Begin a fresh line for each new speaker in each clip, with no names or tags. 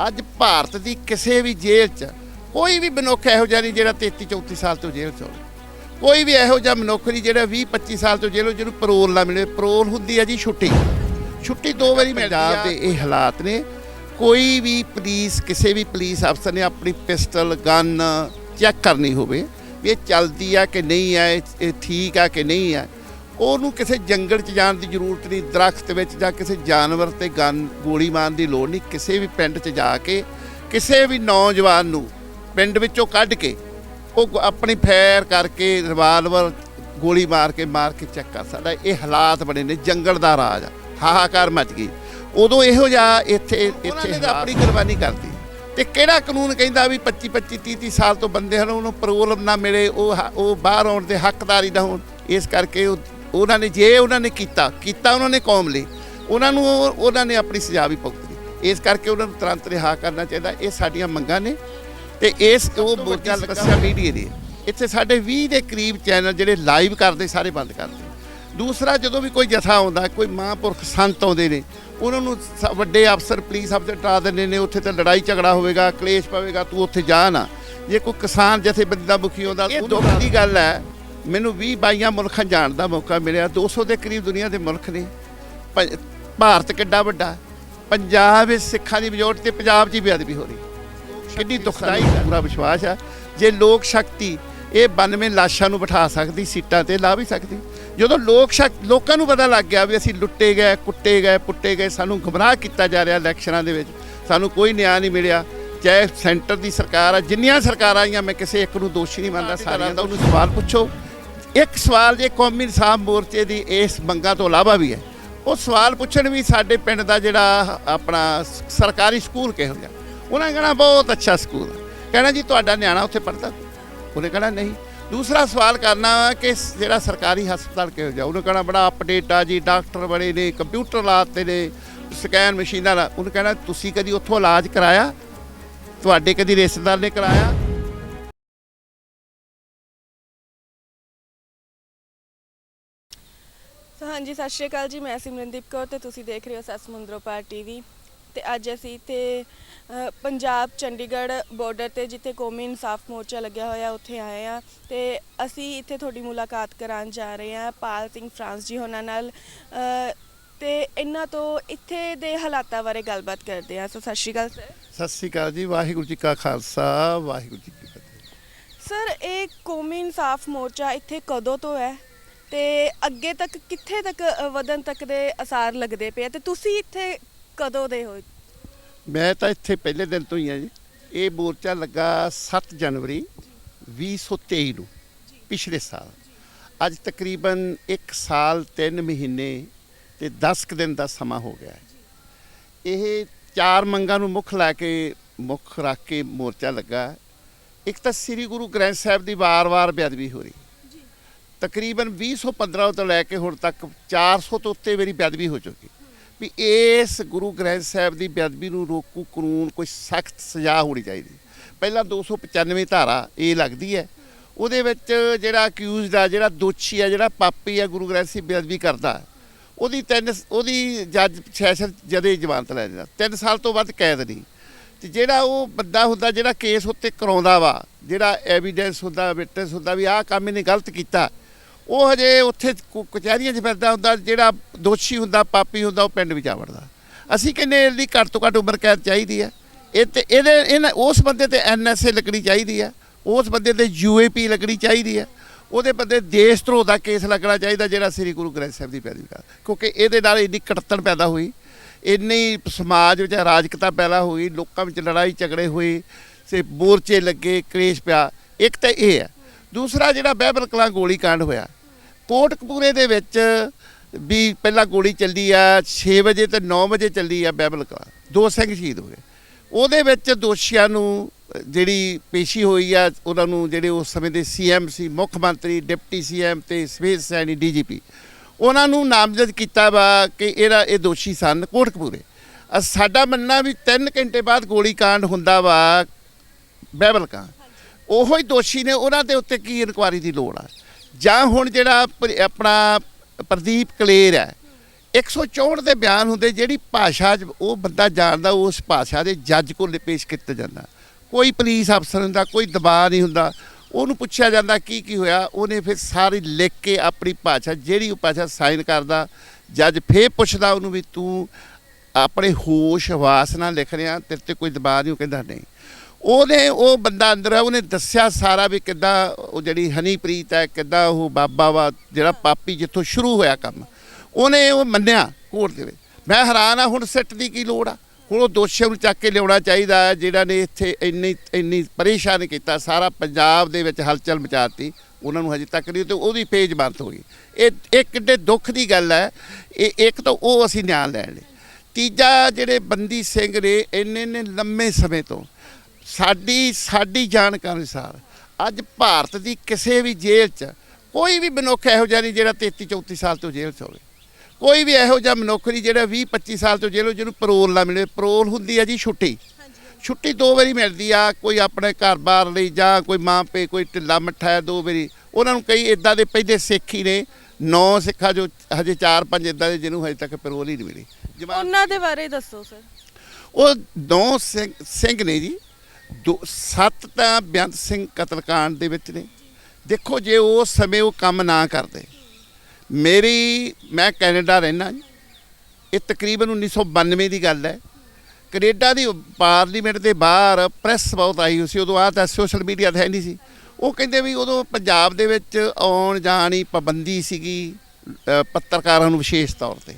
ਅੱਜ ਭਾਰਤ ਦੀ ਕਿਸੇ ਵੀ ਜੇਲ੍ਹ 'ਚ ਕੋਈ ਵੀ ਮਨੁੱਖ ਇਹੋ ਜਿਹਾ ਨਹੀਂ ਜਿਹੜਾ 33 34 ਸਾਲ ਤੋਂ ਜੇਲ੍ਹ 'ਚ ਹੋਵੇ। ਕੋਈ ਵੀ ਇਹੋ ਜਿਹਾ ਮਨੁੱਖ ਨਹੀਂ ਜਿਹੜਾ 20 25 ਸਾਲ ਤੋਂ ਜੇਲ੍ਹ ਜਿਹਨੂੰ ਪਰੋਲ ਨਾ ਮਿਲੇ। ਪਰੋਲ ਹੁੰਦੀ ਹੈ ਜੀ ਛੁੱਟੀ। ਛੁੱਟੀ ਦੋ ਵਾਰੀ ਮਿਲਦੀ ਆ ਦੇ ਇਹ ਹਾਲਾਤ ਨੇ। ਕੋਈ ਵੀ ਪੁਲਿਸ ਕਿਸੇ ਵੀ ਪੁਲਿਸ ਅਫਸਰ ਨੇ ਆਪਣੀ ਪਿਸਟਲ ਗਨ ਚੈੱਕ ਕਰਨੀ ਹੋਵੇ ਵੀ ਇਹ ਚੱਲਦੀ ਆ ਕਿ ਨਹੀਂ ਆ ਇਹ ਠੀਕ ਆ ਕਿ ਨਹੀਂ ਆ। ਉਹਨੂੰ ਕਿਸੇ ਜੰਗਲ 'ਚ ਜਾਣ ਦੀ ਜ਼ਰੂਰਤ ਨਹੀਂ ਦਰਖਤ ਵਿੱਚ ਜਾਂ ਕਿਸੇ ਜਾਨਵਰ ਤੇ ਗਨ ਗੋਲੀ ਮਾਰਨ ਦੀ ਲੋੜ ਨਹੀਂ ਕਿਸੇ ਵੀ ਪਿੰਡ 'ਚ ਜਾ ਕੇ ਕਿਸੇ ਵੀ ਨੌਜਵਾਨ ਨੂੰ ਪਿੰਡ ਵਿੱਚੋਂ ਕੱਢ ਕੇ ਉਹ ਆਪਣੀ ਫੈਰ ਕਰਕੇ ਰਿਵਾਲਵਰ ਗੋਲੀ ਮਾਰ ਕੇ ਮਾਰ ਕੇ ਚੈੱਕ ਕਰ ਸਕਦਾ। ਇਹ ਹਾਲਾਤ ਬਣੇ ਨੇ ਜੰਗਲ ਦਾ ਰਾਜ ਆ। ਹਾਹਾਕਾਰ ਮਚ ਗਈ। ਉਦੋਂ ਇਹੋ ਜਿਹਾ ਇੱਥੇ ਇੱਥੇ ਆਪਣੀ ਕੁਰਬਾਨੀ ਕਰਦੀ ਤੇ ਕਿਹੜਾ ਕਾਨੂੰਨ ਕਹਿੰਦਾ ਵੀ 25 25 30 30 ਸਾਲ ਤੋਂ ਬੰਦੇ ਹਨ ਉਹਨੂੰ ਪਰੋਲ ਨਾ ਮਿਲੇ ਉਹ ਉਹ ਬਾਹਰ ਆਉਣ ਦੇ ਹੱਕਦਾਰੀ ਨਾ ਹੋਣ ਇਸ ਕਰਕੇ ਉਹ ਉਹਨਾਂ ਨੇ ਜੇ ਉਹਨਾਂ ਨੇ ਕੀਤਾ ਕੀਤਾ ਉਹਨਾਂ ਨੇ ਕੌਮ ਲਈ ਉਹਨਾਂ ਨੂੰ ਉਹ- ਉਹਨਾਂ ਨੇ ਆਪਣੀ ਸਜ਼ਾ ਵੀ ਭੁਗਤਣੀ। ਇਸ ਕਰਕੇ ਉਹਨਾਂ ਨੂੰ ਤੁਰੰਤ ਰਿਹਾ ਕਰਨਾ ਚਾਹੀਦਾ। ਇਹ ਸਾਡੀਆਂ ਮੰਗਾਂ ਨੇ ਤੇ ਇਸ ਉਹ ਬੋਝਾ ਲੱਗਾ ਮੀਡੀਆ ਦੀ ਇੱਥੇ ਸਾਡੇ 20 ਦੇ ਕਰੀਬ ਚੈਨਲ ਜਿਹੜੇ ਲਾਈਵ ਕਰਦੇ ਸਾਰੇ ਬੰਦ ਕਰਦੇ ਦੂਸਰਾ ਜਦੋਂ ਵੀ ਕੋਈ ਜਥਾ ਆਉਂਦਾ ਕੋਈ ਮਹਾਂਪੁਰਖ ਸੰਤ ਆਉਂਦੇ ਨੇ ਉਹਨਾਂ ਨੂੰ ਵੱਡੇ ਅਫਸਰ ਪੁਲਿਸ ਅਫਸਰ ਟਾ ਦਿੰਦੇ ਨੇ ਉੱਥੇ ਤਾਂ ਲੜਾਈ ਝਗੜਾ ਹੋਵੇਗਾ ਕਲੇਸ਼ ਪਵੇਗਾ ਤੂੰ ਉੱਥੇ ਜਾ ਨਾ। ਜੇ ਕੋਈ ਕਿਸਾਨ ਜਥੇਬੰਦੀ ਦਾ ਮੁਖੀ ਆਉਂਦਾ ਇਹ ਦੁੱਖ ਦੀ ਗੱਲ ਹੈ ਮੈਨੂੰ 20 ਬਾਈਆਂ ਮੁਲਕਾਂ ਜਾਣ ਦਾ ਮੌਕਾ ਮਿਲਿਆ 200 ਦੇ ਕਰੀਬ ਦੁਨੀਆ ਦੇ ਮੁਲਕ ਨੇ। ਪ- ਭਾਰਤ ਕਿੱਡਾ ਵੱਡਾ, ਪੰਜਾਬ ਵਿੱਚ ਸਿੱਖਾਂ ਦੀ ਮਜੋਰਟੀ ਤੇ ਪੰਜਾਬ 'ਚ ਹੀ ਬੇਅਦਬੀ ਹੋ ਰਹੀ। ਕਿੰਨੀ ਦੁਖਦਾਈ ਪੂਰਾ ਵਿਸ਼ਵਾਸ ਆ। ਜੇ ਲੋਕ ਸ਼ਕਤੀ ਇਹ 92 ਲਾਸ਼ਾਂ ਨੂੰ ਬਿਠਾ ਸਕਦੀ, ਸੀਟਾਂ ਤੇ ਲਾ ਵੀ ਸਕਦੀ। ਜਦੋਂ ਲੋਕ ਸ਼ਕਤੀ ਲੋਕਾਂ ਨੂੰ ਪਤਾ ਲੱਗ ਗਿਆ ਵੀ ਅਸੀਂ ਲੁੱਟੇ ਗਏ, ਕੁੱਟੇ ਗਏ, ਪੁੱਟੇ ਗਏ, ਸਾਨੂੰ ਗੁੰਮਰਾਹ ਕੀਤਾ ਜਾ ਰਿਹਾ ਇਲੈਕਸ਼ਨਾਂ ਦੇ ਵਿੱਚ, ਸਾਨੂੰ ਕੋਈ ਨਿਆਂ ਨਹੀਂ ਮਿਲਿਆ। ਚਾਹੇ ਸੈਂਟਰ ਦੀ ਸਰਕਾਰ ਆ, ਜਿੰਨੀਆਂ ਸਰਕਾਰਾਂ ਆਈਆਂ, ਮੈਂ ਕਿਸੇ ਇੱਕ ਨੂੰ ਦੋਸ਼ੀ ਨਹੀਂ ਮੰਨਦਾ, ਸਾਰਿਆਂ ਦਾ ਉਹਨੂੰ ਸਵਾਲ ਪੁੱਛੋ। ਇੱਕ ਸਵਾਲ ਜੇ ਕੌਮੀ ਇਨਸਾਫ ਮੋਰਚੇ ਦੀ ਇਸ ਮੰਗਾਂ ਤੋਂ ਇਲਾਵਾ ਵੀ ਹੈ, ਉਹ ਸਵਾਲ ਪੁੱਛਣ ਵੀ ਸਾਡੇ ਪਿੰਡ ਦਾ ਜਿਹੜਾ ਆਪਣਾ ਸਰਕਾਰੀ ਸਕੂਲ ਕਿਹੋ ਜਿਹਾ? ਉਹਨਾਂ ਨੇ ਕਹਿਣਾ ਬਹੁਤ ਅੱਛਾ ਸਕੂਲ ਹੈ। ਕਹਿਣਾ ਜੀ ਤੁਹਾਡਾ ਨਿਆਣਾ ਉੱਥੇ ਪੜ੍ਹਦਾ? ਉਹਨੇ ਕਹਿਣਾ ਨਹੀਂ। ਦੂਸਰਾ ਸਵਾਲ ਕਰਨਾ ਕਿ ਜਿਹੜਾ ਸਰਕਾਰੀ ਹਸਪਤਾਲ ਕਿਹੋ ਜਿਹਾ? ਉਹਨੇ ਕਹਿਣਾ ਬੜਾ ਅਪਡੇਟ ਆ ਜੀ, ਡਾਕਟਰ ਬੜੇ ਨੇ, ਕੰਪਿਊਟਰ ਲਾਤੇ ਨੇ, ਸਕੈਨ ਮਸ਼ੀਨਾਂ ਦਾ ਉਹਨੇ ਕਹਿਣਾ ਤੁਸੀਂ ਕਦੀ ਉੱਥੋਂ ਇਲਾਜ ਕਰਾਇਆ? ਤੁਹਾਡੇ ਕਦੀ ਰਿਸ਼ਤੇਦਾਰ ਨੇ ਕਰਾਇਆ?
ਸੋ ਹਾਂਜੀ ਸਤਿ ਸ਼੍ਰੀ ਅਕਾਲ ਜੀ ਮੈਂ ਸਿਮਰਨਦੀਪ ਕੌਰ ਤੇ ਤੁਸੀਂ ਦੇਖ ਰਹੇ ਹੋ ਸੱਸ ਮੁੰਦਰੋ ਪਾਰ ਟੀਵੀ। ਤੇ ਅੱਜ ਅਸੀਂ ਤੇ ਪੰਜਾਬ ਚੰਡੀਗੜ੍ਹ ਬਾਰਡਰ ਤੇ ਜਿੱਥੇ ਕੌਮੀ ਇਨਸਾਫ ਮੋਰਚਾ ਲੱਗਿਆ ਹੋਇਆ ਉੱਥੇ ਆਏ ਆ ਤੇ ਅਸੀਂ ਇੱਥੇ ਤੁਹਾਡੀ ਮੁਲਾਕਾਤ ਕਰਾਉਣ ਜਾ ਰਹੇ ਹਾਂ ਪਾਲ ਸਿੰਘ ਫਰਾਂਸ ਜੀ ਹੋਣਾ ਨਾਲ। ਤੇ ਇਹਨਾਂ ਤੋਂ ਇੱਥੇ ਦੇ ਹਾਲਾਤਾਂ ਬਾਰੇ ਗੱਲਬਾਤ ਕਰਦੇ ਹਾਂ। ਸੋ ਸਤਿ ਸ਼੍ਰੀ ਅਕਾਲ ਸਰ।
ਸਤਿ ਸ੍ਰੀ ਅਕਾਲ ਜੀ ਵਾਹਿਗੁਰੂ ਜੀ ਕਾ ਖਾਲਸਾ ਵਾਹਿਗੁਰੂ ਜੀ ਕੀ ਫਤਿਹ।
ਸਰ ਇਹ ਕੌਮੀ ਇਨਸਾਫ ਮੋਰਚਾ ਇੱਥੇ ਕਦੋਂ ਤੋਂ ਹੈ? ਤੇ ਅੱਗੇ ਤੱਕ ਕਿੱਥੇ ਤੱਕ ਵਧਣ ਤੱਕ ਦੇ ਅਸਾਰ ਲੱਗਦੇ ਪਏ ਆ? ਤੇ ਤੁਸੀਂ ਇੱਥੇ ਕਦੋਂ ਦੇ ਹੋ
ਮੈਂ ਤਾਂ ਇੱਥੇ ਪਹਿਲੇ ਦਿਨ ਤੋਂ ਹੀ ਆ ਜੀ। ਇਹ ਮੋਰਚਾ ਲੱਗਾ 7 ਜਨਵਰੀ 2023 ਨੂੰ, ਪਿਛਲੇ ਸਾਲ। ਅੱਜ ਤਕਰੀਬਨ 1 ਸਾਲ 3 ਮਹੀਨੇ ਤੇ 10 ਕੁ ਦਿਨ ਦਾ ਸਮਾਂ ਹੋ ਗਿਆ ਇਹ ਚਾਰ ਮੰਗਾਂ ਨੂੰ ਮੁੱਖ ਲੈ ਕੇ, ਮੁੱਖ ਰੱਖ ਕੇ ਮੋਰਚਾ ਲੱਗਾ। ਇੱਕ ਤਾਂ ਸ੍ਰੀ ਗੁਰੂ ਗ੍ਰੰਥ ਸਾਹਿਬ ਦੀ ਵਾਰ-ਵਾਰ ਬੇਅਦਬੀ ਹੋ ਰਹੀ। ਤਕਰੀਬਨ 2015 ਤੋਂ ਲੈ ਕੇ ਹੁਣ ਤੱਕ 400 ਤੋਂ ਉੱਤੇ ਮੇਰੀ ਬੇਅਦਬੀ ਹੋ ਚੁੱਕੀ। ਵੀ ਇਸ ਗੁਰੂ ਗ੍ਰੰਥ ਸਾਹਿਬ ਦੀ ਬੇਅਦਬੀ ਨੂੰ ਰੋਕੂ ਕਾਨੂੰਨ ਕੋਈ ਸਖਤ ਸਜ਼ਾ ਹੋਣੀ ਚਾਹੀਦੀ। ਪਹਿਲਾਂ 295 ਧਾਰਾ ਇਹ ਲੱਗਦੀ ਹੈ। ਉਹਦੇ ਵਿੱਚ ਜਿਹੜਾ ਅਕਿਊਜ਼ਡ ਆ, ਜਿਹੜਾ ਦੋਸ਼ੀ ਆ, ਜਿਹੜਾ ਪਾਪੀ ਆ ਗੁਰੂ ਗ੍ਰੰਥ ਸਾਹਿਬ ਬੇਅਦਬੀ ਕਰਦਾ ਉਹਦੀ ਤਿੰਨ ਉਹਦੀ ਜੱਜ ਸੈਸ਼ਨ ਜਦੇ ਜ਼ਮਾਨਤ ਲੈ ਜਾਂਦਾ ਤਿੰਨ ਸਾਲ ਤੋਂ ਵੱਧ ਕੈਦ ਨਹੀਂ। ਤੇ ਜਿਹੜਾ ਉਹ ਬੰਦਾ ਹੁੰਦਾ, ਜਿਹੜਾ ਕੇਸ ਉੱਤੇ ਕਰਾਉਂਦਾ ਵਾ, ਜਿਹੜਾ ਐਵੀਡੈਂਸ ਹੁੰਦਾ ਵਿਟਨੈਸ ਹੁੰਦਾ ਵੀ ਆਹ ਕੰਮ ਇਹਨੇ ਗਲਤ ਕੀਤਾ। ਉਹ ਹਜੇ ਉੱਥੇ ਕ- ਕਚਹਿਰੀਆਂ 'ਚ ਫਿਰਦਾ ਹੁੰਦਾ, ਜਿਹੜਾ ਦੋਸ਼ੀ ਹੁੰਦਾ, ਪਾਪੀ ਹੁੰਦਾ, ਉਹ ਪਿੰਡ ਵਿੱਚ ਆ ਵੜਦਾ ਅਸੀਂ ਕਹਿੰਦੇ ਇਹਦੀ ਘੱਟ ਤੋਂ ਘੱਟ ਉਮਰ ਕੈਦ ਚਾਹੀਦੀ ਹੈ। ਇਹ ਤੇ, ਇਹਦੇ, ਇਹਨਾਂ, ਉਸ ਬੰਦੇ ਤੇ ਐਨਐਸਏ ਲੱਗਣੀ ਚਾਹੀਦੀ ਹੈ। ਉਸ ਬੰਦੇ ਤੇ ਯੂਏਪੀ ਲੱਗਣੀ ਚਾਹੀਦੀ ਹੈ। ਉਹਦੇ ਬੰਦੇ ਦੇਸ਼ ਧਰੋਹ ਦਾ ਕੇਸ ਲੱਗਣਾ ਚਾਹੀਦਾ, ਜਿਹੜਾ ਸ੍ਰੀ ਗੁਰੂ ਗ੍ਰੰਥ ਸਾਹਿਬ ਦੀ ਪੈਰਵੀ ਕਰ ਕਿਉਂਕਿ ਇਹਦੇ ਨਾਲ ਇੰਨੀ ਕੜਤਣ ਪੈਦਾ ਹੋਈ, ਇੰਨੀ ਸਮਾਜ ਵਿੱਚ ਅਰਾਜਕਤਾ ਪੈਦਾ ਹੋਈ, ਲੋਕਾਂ ਵਿੱਚ ਲੜਾਈ ਝਗੜੇ ਹੋਏ ਸੇ ਮੋਰਚੇ ਲੱਗੇ, ਕਲੇਸ਼ ਪਿਆ। ਇੱਕ ਤਾਂ ਇਹ ਹੈ। ਦੂਸਰਾ ਜਿਹੜਾ ਬਹਿਬਲ ਕਲਾਂ ਗੋਲੀ ਕਾਂਡ ਹੋਇਆ ਕੋਟਕਪੂਰੇ ਦੇ ਵਿੱਚ ਵੀ ਪਹਿਲਾਂ ਗੋਲੀ ਚੱਲੀ ਆ 6 ਵਜੇ ਤੇ 9 ਵਜੇ ਚੱਲੀ ਆ ਬਹਿਬਲ ਕਲਾਂ। ਦੋ ਸਿੰਘ ਸ਼ਹੀਦ ਹੋ ਗਏ। ਉਹਦੇ ਵਿੱਚ ਦੋਸ਼ੀਆਂ ਨੂੰ, ਜਿਹੜੀ ਪੇਸ਼ੀ ਹੋਈ ਆ, ਉਹਨਾਂ ਨੂੰ ਜਿਹੜੇ ਉਸ ਸਮੇਂ ਦੇ ਸੀਐਮ ਸੀ, ਮੁੱਖ ਮੰਤਰੀ, ਡਿਪਟੀ ਸੀਐਮ ਤੇ ਸਵੇਤ ਸੈਣੀ ਡੀਜੀਪੀ ਉਹਨਾਂ ਨੂੰ ਨਾਮਜ਼ਦ ਕੀਤਾ ਵਾ ਕਿ ਇਹਦਾ, ਇਹ ਦੋਸ਼ੀ ਸਨ ਕੋਟਕਪੂਰੇ। ਸਾਡਾ ਮੰਨਣਾ ਵੀ 3 ਘੰਟੇ ਬਾਅਦ ਗੋਲੀ ਕਾਂਡ ਹੁੰਦਾ ਵਾ ਬਹਿਬਲ ਕਾਂ ਉਹੋ ਹੀ ਦੋਸ਼ੀ ਨੇ, ਉਹਨਾਂ ਦੇ ਉੱਤੇ ਕੀ ਇਨਕੁਆਰੀ ਦੀ ਲੋੜ ਆ? ਜਾਂ ਹੁਣ ਜਿਹੜਾ ਆਪਣਾ ਪ੍ਰਦੀਪ ਕਲੇਰ ਹੈ 164 ਦੇ ਬਿਆਨ ਹੁੰਦੇ ਜਿਹੜੀ ਭਾਸ਼ਾ 'ਚ ਉਹ ਬੰਦਾ ਜਾਣਦਾ, ਉਸ ਭਾਸ਼ਾ ਦੇ ਜੱਜ ਕੋਲ ਪੇਸ਼ ਕੀਤਾ ਜਾਂਦਾ। ਕੋਈ ਪੁਲਿਸ ਅਫਸਰ ਹੁੰਦਾ, ਕੋਈ ਦਬਾਅ ਨਹੀਂ ਹੁੰਦਾ। ਉਹਨੂੰ ਪੁੱਛਿਆ ਜਾਂਦਾ ਕੀ ਕੀ ਹੋਇਆ, ਉਹਨੇ ਫਿਰ ਸਾਰੀ ਲਿਖ ਕੇ ਆਪਣੀ ਭਾਸ਼ਾ, ਜਿਹੜੀ ਉਹ ਭਾਸ਼ਾ ਸਾਈਨ ਕਰਦਾ, ਜੱਜ ਫੇਰ ਪੁੱਛਦਾ ਉਹਨੂੰ ਵੀ ਤੂੰ ਆਪਣੇ ਹੋਸ਼ ਹਵਾਸ ਨਾਲ ਲਿਖ ਰਿਹਾ, ਤੇਰੇ ਤੇ ਕੋਈ ਦਬਾਅ ਨਹੀਂ, ਉਹ ਕਹਿੰਦਾ ਨਹੀਂ। ਉਹਨੇ ਉਹ ਬੰਦਾ ਅੰਦਰ ਆ ਉਹਨੇ ਦੱਸਿਆ ਸਾਰਾ ਵੀ ਕਿੱਦਾਂ ਉਹ ਜਿਹੜੀ ਹਨੀਪ੍ਰੀਤ ਹੈ, ਕਿੱਦਾਂ ਉਹ ਬਾਬਾ ਵਾ, ਜਿਹੜਾ ਪਾਪੀ ਜਿੱਥੋਂ ਸ਼ੁਰੂ ਹੋਇਆ ਕੰਮ। ਉਹਨੇ ਉਹ ਮੰਨਿਆ ਕੋਰਟ ਦੇ ਵਿੱਚ। ਮੈਂ ਹੈਰਾਨ ਆ ਹੁਣ ਸਿੱਟ ਦੀ ਕੀ ਲੋੜ ਆ? ਹੁਣ ਉਹ ਦੋਸ਼ੀਆਂ ਨੂੰ ਚੱਕ ਕੇ ਲਿਆਉਣਾ ਚਾਹੀਦਾ ਹੈ, ਜਿਹੜਾ ਨੇ ਇੱਥੇ ਇੰਨੀ ਇੰਨੀ ਪਰੇਸ਼ਾਨ ਕੀਤਾ, ਸਾਰਾ ਪੰਜਾਬ ਦੇ ਵਿੱਚ ਹਲਚਲ ਮਚਾਤੀ, ਉਹਨਾਂ ਨੂੰ ਹਜੇ ਤੱਕ ਨਹੀਂ, ਤੇ ਉਹਦੀ ਪੇਜ ਬੰਦ ਹੋ ਗਈ। ਇਹ ਇਹ ਕਿੱਡੇ ਦੁੱਖ ਦੀ ਗੱਲ ਹੈ। ਇਹ, ਇੱਕ ਤਾਂ ਉਹ ਅਸੀਂ ਨਿਆਂ ਲੈਣ ਲਈ। ਤੀਜਾ ਜਿਹੜੇ ਬੰਦੀ ਸਿੰਘ ਨੇ, ਇੰਨੇ ਨੇ ਲੰਮੇ ਸਮੇਂ ਤੋਂ ਸਾਡੀ ਸਾਡੀ ਜਾਣਕਾਰੀ ਅਨੁਸਾਰ ਅੱਜ ਭਾਰਤ ਦੀ ਕਿਸੇ ਵੀ ਜੇਲ੍ਹ 'ਚ ਕੋਈ ਵੀ ਮਨੁੱਖ ਇਹੋ ਜਿਹਾ ਨਹੀਂ ਜਿਹੜਾ 33 34 ਸਾਲ ਤੋਂ ਜੇਲ੍ਹ 'ਚ ਹੋਵੇ। ਕੋਈ ਵੀ ਇਹੋ ਜਿਹਾ ਮਨੁੱਖ ਨਹੀਂ ਜਿਹੜਾ 20 25 ਸਾਲ ਤੋਂ ਜੇਲ੍ਹ ਜਿਹਨੂੰ ਪਰੋਲ ਨਾ ਮਿਲੇ। ਪਰੋਲ ਹੁੰਦੀ ਹੈ ਜੀ ਛੁੱਟੀ। ਛੁੱਟੀ ਦੋ ਵਾਰੀ ਮਿਲਦੀ ਆ ਕੋਈ ਆਪਣੇ ਘਰ-ਬਾਰ ਲਈ ਜਾਂ ਕੋਈ ਮਾਂ ਪੇ ਕੋਈ ਢਿੱਲਾ ਮੱਠਾ ਹੈ ਦੋ ਵਾਰੀ। ਉਹਨਾਂ ਨੂੰ ਕਈ ਇਦਾਂ ਦੇ ਪਹਿਲੇ ਸਿੱਖ ਹੀ ਨੇ ਨੌ ਸਿੱਖਾ ਜੋ ਹਜੇ 4-5 ਇਦਾਂ ਦੇ ਜਿਹਨੂੰ ਹਜੇ ਤੱਕ ਪਰੋਲ ਹੀ ਨਹੀਂ ਮਿਲੀ।
ਉਹਨਾਂ ਦੇ ਬਾਰੇ ਦੱਸੋ ਸਰ।
ਉਹ ਨੌ ਸਿੰਘ ਸਿੰਘ ਨੇ ਜੀ। ਦੋ ਸੱਤ ਤਾਂ ਬੇਅੰਤ ਸਿੰਘ ਕਤਲकांड ਦੇ ਵਿੱਚ ਨੇ। ਦੇਖੋ ਜੇ ਉਸ ਸਮੇਂ ਉਹ ਕੰਮ ਨਾ ਕਰਦੇ। ਮੇਰੀ, ਮੈਂ ਕੈਨੇਡਾ ਰਹਿਣਾ ਜੀ। ਇਹ ਤਕਰੀਬਨ 1992 ਦੀ ਗੱਲ ਹੈ। ਕੈਨੇਡਾ ਦੀ ਪਾਰਲੀਮੈਂਟ ਦੇ ਬਾਹਰ ਪ੍ਰੈਸ ਬਹੁਤ ਆਈ ਹੋਈ ਸੀ। ਉਦੋਂ ਆ ਤਾਂ ਸੋਸ਼ਲ ਮੀਡੀਆ ਤਾਂ ਹੈ ਨਹੀਂ ਸੀ। ਉਹ ਕਹਿੰਦੇ ਵੀ ਉਦੋਂ ਪੰਜਾਬ ਦੇ ਵਿੱਚ ਆਉਣ ਜਾਣ ਦੀ ਪਾਬੰਦੀ ਸੀਗੀ ਪੱਤਰਕਾਰਾਂ ਨੂੰ ਵਿਸ਼ੇਸ਼ ਤੌਰ ਤੇ।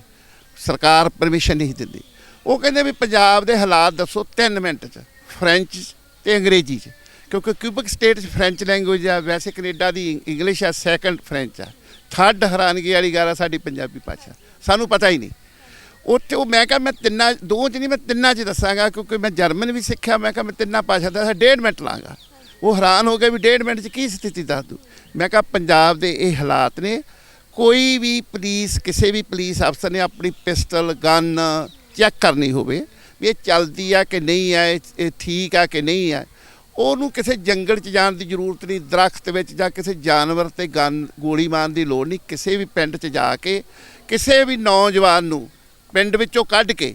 ਸਰਕਾਰ ਪਰਮਿਸ਼ਨ ਨਹੀਂ ਦਿੰਦੀ। ਉਹ ਕਹਿੰਦੇ ਵੀ ਪੰਜਾਬ ਦੇ ਹਾਲਾਤ ਦੱਸੋ 3 ਮਿੰਟ 'ਚ। ਫ੍ਰੈਂਚ ਤੇ ਅੰਗਰੇਜ਼ੀ 'ਚ। ਕਿਉਂਕਿ ਕਿਊਬਕ ਸਟੇਟ 'ਚ ਫ੍ਰੈਂਚ ਲੈਂਗੁਏਜ ਆ, ਵੈਸੇ ਕੈਨੇਡਾ ਦੀ ਇੰਗਲਿਸ਼ ਆ ਸੈਕੰਡ ਫ੍ਰੈਂਚ ਆ। ਥਰਡ ਹੈਰਾਨਗੀ ਵਾਲੀ ਗੱਲ ਆ ਸਾਡੀ ਪੰਜਾਬੀ ਭਾਸ਼ਾ। ਸਾਨੂੰ ਪਤਾ ਹੀ ਨਹੀਂ। ਉੱਥੇ ਉਹ ਮੈਂ ਕਿਹਾ ਮੈਂ ਤਿੰਨਾਂ, ਦੋ ਚ ਨਹੀਂ, ਮੈਂ ਤਿੰਨਾਂ ਚ ਦੱਸਾਂਗਾ, ਕਿਉਂਕਿ ਮੈਂ ਜਰਮਨ ਵੀ ਸਿੱਖਿਆ, ਮੈਂ ਕਿਹਾ ਮੈਂ ਤਿੰਨਾਂ ਭਾਸ਼ਾ ਦਾ ਡੇਢ ਮਿੰਟ ਲਾਂਗਾ। ਉਹ ਹੈਰਾਨ ਹੋ ਗਏ ਵੀ ਡੇਢ ਮਿੰਟ ਚ ਕੀ ਸਥਿਤੀ ਦੱਸ ਦੂ। ਮੈਂ ਕਿਹਾ ਪੰਜਾਬ ਦੇ ਇਹ ਹਾਲਾਤ ਨੇ, ਕੋਈ ਵੀ ਪੁਲਿਸ, ਕਿਸੇ ਵੀ ਪੁਲਿਸ ਅਫਸਰ ਨੇ ਆਪਣੀ ਪਿਸਟਲ, ਗਨ ਚੈੱਕ ਕਰਨੀ ਹੋਵੇ ਵੀ ਇਹ ਚੱਲਦੀ ਆ ਕਿ ਨਹੀਂ ਆ, ਇਹ ਠੀਕ ਆ ਕਿ ਨਹੀਂ ਆ। ਉਹਨੂੰ ਕਿਸੇ ਜੰਗਲ 'ਚ ਜਾਣ ਦੀ ਜ਼ਰੂਰਤ ਨਹੀਂ, ਦਰਖਤ ਵਿੱਚ ਜਾਂ ਕਿਸੇ ਜਾਨਵਰ ਤੇ ਗੋਲੀ ਮਾਰਨ ਦੀ ਲੋੜ ਨਹੀਂ। ਕਿਸੇ ਵੀ ਪਿੰਡ 'ਚ ਜਾ ਕੇ, ਕਿਸੇ ਵੀ ਨੌਜਵਾਨ ਨੂੰ ਪਿੰਡ ਵਿੱਚੋਂ ਕੱਢ ਕੇ,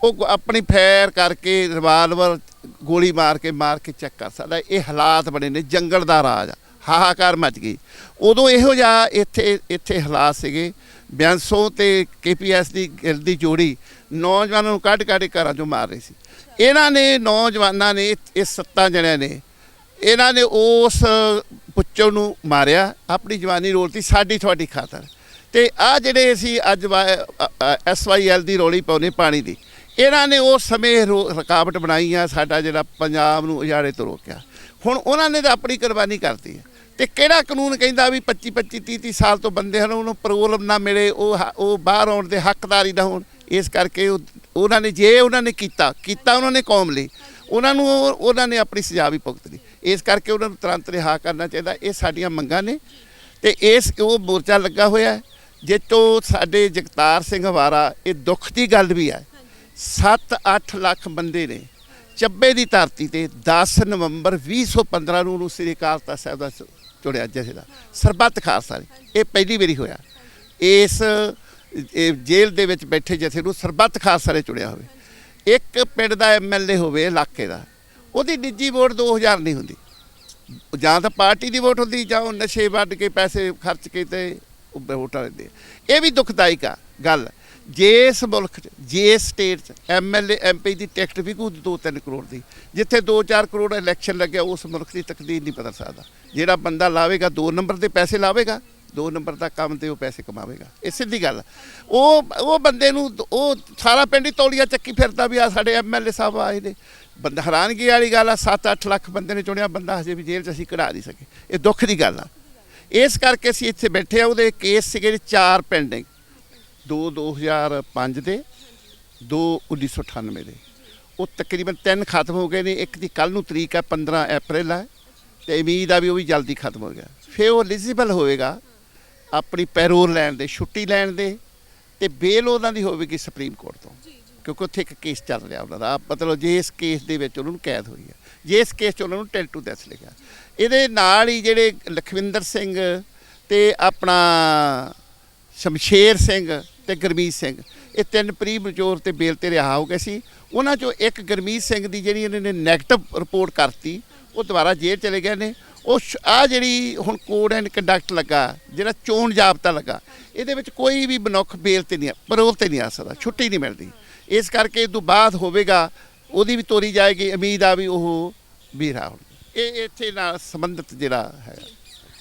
ਉਹ ਆਪਣੀ ਫੈਰ ਕਰਕੇ ਰਿਵਾਲਵਰ ਗੋਲੀ ਮਾਰ ਕੇ ਮਾਰ ਕੇ ਚੈੱਕ ਕਰ ਸਕਦਾ। ਇਹ ਹਾਲਾਤ ਬਣੇ ਨੇ, ਜੰਗਲ ਦਾ ਰਾਜ ਆ। ਹਾਹਾਕਾਰ ਮਚ ਗਈ। ਉਦੋਂ ਇਹੋ ਜਿਹਾ ਇੱਥੇ ਇੱਥੇ ਹਾਲਾਤ ਸੀਗੇ ਬਿਆੰਸੋ ਤੇ ਕੇਪੀਐਸ ਦੀ ਗਿਲ ਦੀ ਜੋੜੀ ਨੌਜਵਾਨਾਂ ਨੂੰ ਕੱਢ ਕੱਢ ਕੇ ਘਰਾਂ ਚੋਂ ਮਾਰ ਰਹੀ ਸੀ। ਇਹਨਾਂ ਨੇ ਨੌਜਵਾਨਾਂ ਨੇ ਇਹ ਸੱਤਾਂ ਜਣਿਆਂ ਨੇ ਇਹਨਾਂ ਨੇ ਉਸ ਪੁੱਚੋ ਨੂੰ ਮਾਰਿਆ ਆਪਣੀ ਜਵਾਨੀ ਰੋਲਤੀ ਸਾਡੀ ਤੁਹਾਡੀ ਖਾਤਰ। ਤੇ ਆ ਜਿਹੜੇ ਅਸੀਂ ਅੱਜ ਐਸਵਾਈਐਲ ਦੀ ਰੋਲੀ ਪਾਉਨੇ ਪਾਣੀ ਦੀ ਇਹਨਾਂ ਨੇ ਉਸ ਸਮੇਂ ਰੁਕਾਵਟ ਬਣਾਈ ਆ ਸਾਡਾ ਜਿਹੜਾ ਪੰਜਾਬ ਨੂੰ ਉਜਾੜੇ ਤੋਂ ਰੋਕਿਆ। ਹੁਣ ਉਹਨਾਂ ਨੇ ਤਾਂ ਆਪਣੀ ਕੁਰਬਾਨੀ ਕਰਤੀ ਹੈ ਤੇ ਕਿਹੜਾ ਕਾਨੂੰਨ ਕਹਿੰਦਾ ਵੀ 25 25 30 30 ਸਾਲ ਤੋਂ ਬੰਦੇ ਹਨ, ਉਹਨੂੰ ਪਰੋਲ ਨਾ ਮਿਲੇ, ਉਹ ਹ- ਉਹ ਬਾਹਰ ਆਉਣ ਦੇ ਹੱਕਦਾਰੀ ਨਾ ਹੋਣ। ਇਸ ਕਰਕੇ ਉਹ- ਉਹਨਾਂ ਨੇ ਜੇ ਉਹਨਾਂ ਨੇ ਕੀਤਾ ਕੀਤਾ ਉਹਨਾਂ ਨੇ ਕੌਮ ਲਈ। ਉਹਨਾਂ ਨੂੰ ਉਹ- ਉਹਨਾਂ ਨੇ ਆਪਣੀ ਸਜ਼ਾ ਵੀ ਭੁਗਤਣੀ ਇਸ ਕਰਕੇ ਉਹਨਾਂ ਨੂੰ ਤੁਰੰਤ ਰਿਹਾ ਕਰਨਾ ਚਾਹੀਦਾ। ਇਹ ਸਾਡੀਆਂ ਮੰਗਾਂ ਨੇ। ਤੇ ਇਸ, ਉਹ ਮੋਰਚਾ ਲੱਗਾ ਹੋਇਆ ਹੈ। ਜਿੱਤੋਂ ਸਾਡੇ ਜਗਤਾਰ ਸਿੰਘ ਹਵਾਰਾ, ਇਹ ਦੁੱਖ ਦੀ ਗੱਲ ਵੀ ਹੈ। 7-8 ਲੱਖ ਬੰਦੇ ਨੇ ਚੱਬੇ ਦੀ ਧਰਤੀ ਤੇ 10 ਨਵੰਬਰ 2015 ਨੂੰ ਉਹਨੂੰ ਸ੍ਰੀ ਅਕਾਲ ਤਖਤ ਸਾਹਿਬ ਦਾ ਚੁਣਿਆ ਜਥੇਦਾਰ ਸਰਬੱਤ ਖਾਲਸਾ ਨੇ ਇਹ ਪਹਿਲੀ ਵਾਰੀ ਹੋਇਆ। ਇਸ ਜੇਲ੍ਹ ਦੇ ਵਿੱਚ ਬੈਠੇ ਜਥੇ ਨੂੰ ਸਰਬੱਤ ਖਾਲਸਾ ਨੇ ਚੁਣਿਆ ਹੋਵੇ। ਇੱਕ ਪਿੰਡ ਦਾ ਐਮਐਲਏ ਹੋਵੇ, ਇਲਾਕੇ ਦਾ, ਉਹਦੀ ਨਿੱਜੀ ਵੋਟ 2000 ਨਹੀਂ ਹੁੰਦੀ। ਜਾਂ ਤਾਂ ਪਾਰਟੀ ਦੀ ਵੋਟ ਹੁੰਦੀ, ਜਾਂ ਉਹ ਨਸ਼ੇ ਵੱਢ ਕੇ ਪੈਸੇ ਖਰਚ ਕੇ ਤੇ ਵੋਟਾਂ ਲੈਂਦੇ ਇਹ ਵੀ ਦੁਖਦਾਇਕ ਆ ਗੱਲ। ਜੇ ਇਸ ਮੁਲਕ 'ਚ, ਜੇ ਇਸ ਸਟੇਟ 'ਚ ਐਮਐਲਏ ਐਮਪੀ ਦੀ ਟਿਕਟ ਵੀ ਕੋਈ 2-3 ਕਰੋੜ ਦੀ, ਜਿੱਥੇ 2-4 ਕਰੋੜ ਇਲੈਕਸ਼ਨ ਲੱਗਿਆ, ਉਸ ਮੁਲਕ ਦੀ ਤਕਦੀਰ ਨਹੀਂ ਬਦਲ ਸਕਦਾ। ਜਿਹੜਾ ਬੰਦਾ ਲਾਵੇਗਾ 2 ਨੰਬਰ ਦੇ ਪੈਸੇ ਲਾਵੇਗਾ 2 ਨੰਬਰ ਦਾ ਕੰਮ ਤੇ ਉਹ ਪੈਸੇ ਕਮਾਵੇਗਾ। ਇਹ ਸਿੱਧੀ ਗੱਲ ਉਹ ਉਹ ਬੰਦੇ ਨੂੰ, ਉਹ ਸਾਰਾ ਪਿੰਡ ਹੀ ਤੌਲੀਆ ਚੱਕੀ ਫਿਰਦਾ ਵੀ ਆ ਸਾਡੇ ਐਮਐਲਏ ਸਾਹਿਬ ਆਏ ਨੇ। ਬੰਦਾ ਹੈਰਾਨਗੀ ਵਾਲੀ ਗੱਲ ਆ 7-8 ਲੱਖ ਬੰਦੇ ਨੇ ਚੁਣਿਆ, ਬੰਦਾ ਹਜੇ ਵੀ ਜੇਲ੍ਹ 'ਚ ਅਸੀਂ ਕਢਾ ਨਹੀਂ ਸਕੇ। ਇਹ ਦੁੱਖ ਦੀ ਗੱਲ ਆ। ਇਸ ਕਰਕੇ ਅਸੀਂ ਇੱਥੇ ਬੈਠੇ ਆ, ਉਹਦੇ ਕੇਸ ਸੀਗੇ ਚਾਰ ਪੈਂਡਿੰਗ ਦੋ 2005 ਦੇ ਦੋ 1998 ਦੇ। ਉਹ ਤਕਰੀਬਨ ਤਿੰਨ ਖਤਮ ਹੋ ਗਏ ਨੇ ਇੱਕ ਦੀ ਕੱਲ ਨੂੰ ਤਰੀਕ ਹੈ 15 ਅਪ੍ਰੈਲ ਹੈ ਤੇ ਉਮੀਦ ਆ ਵੀ ਉਹ ਵੀ ਜਲਦੀ ਖਤਮ ਹੋ ਗਿਆ। ਫਿਰ ਉਹ ਐਲੀਜੀਬਲ ਹੋਏਗਾ ਆਪਣੀ ਪੈਰੋਲ ਲੈਣ ਦੇ ਛੁੱਟੀ ਲੈਣ ਦੇ ਤੇ ਬੇਲ ਉਹਨਾਂ ਦੀ ਹੋਵੇਗੀ ਸੁਪਰੀਮ ਕੋਰਟ ਤੋਂ। ਕਿਉਂਕਿ ਉੱਥੇ ਇੱਕ ਕੇਸ ਚੱਲ ਰਿਹਾ ਉਹਨਾਂ ਦਾ। ਮਤਲਬ ਜੇ ਇਸ ਕੇਸ ਦੇ ਵਿੱਚ ਉਹਨਾਂ ਨੂੰ ਕੈਦ ਹੋਈ ਹੈ। ਜੇ ਇਸ ਕੇਸ 'ਚ ਉਹਨਾਂ ਨੂੰ ਟੈਲ ਟੂ ਡੈਥ ਲਿਖਿਆ। ਇਹਦੇ ਨਾਲ ਹੀ ਜਿਹੜੇ ਲਖਵਿੰਦਰ ਸਿੰਘ ਤੇ ਆਪਣਾ ਸ਼ਮਸ਼ੇਰ ਸਿੰਘ ਤੇ ਗੁਰਮੀਤ ਸਿੰਘ। ਇਹ ਤਿੰਨ ਪ੍ਰੀ ਮਚੋਰ ਤੇ ਬੇਲ ਤੇ ਰਿਹਾ ਹੋ ਗਏ ਸੀ। ਉਹਨਾਂ ਚੋਂ ਇੱਕ ਗੁਰਮੀਤ ਸਿੰਘ ਦੀ ਜਿਹੜੀ ਇਹਨਾਂ ਨੇ ਨੈਗੇਟਿਵ ਰਿਪੋਰਟ ਕਰਤੀ, ਉਹ ਦੁਬਾਰਾ ਜੇਲ੍ਹ ਚਲੇ ਗਏ ਨੇ। ਉਹ ਆ ਜਿਹੜੀ ਹੁਣ ਕੋਡ ਐਂਡ ਕੰਡਕਟ ਲੱਗਾ, ਜਿਹੜਾ ਚੋਣ ਜਾਬਤਾ ਲੱਗਾ, ਇਹਦੇ ਵਿੱਚ ਕੋਈ ਵੀ ਮਨੁੱਖ ਬੇਲ ਤੇ ਨਹੀਂ ਪਰੋਲ ਤੇ ਨਹੀਂ ਆ ਸਕਦਾ, ਛੁੱਟੀ ਨਹੀਂ ਮਿਲਦੀ। ਇਸ ਕਰਕੇ ਇਹ ਤੋਂ ਬਾਅਦ ਹੋਵੇਗਾ, ਉਹਦੀ ਵੀ ਤੋਰੀ ਜਾਏਗੀ, ਉਮੀਦ ਆ ਵੀ ਉਹ ਵੀਰਾ ਹੁਣ ਇਹ ਇੱਥੇ ਨਾਲ ਸੰਬੰਧਿਤ ਜਿਹੜਾ ਹੈ।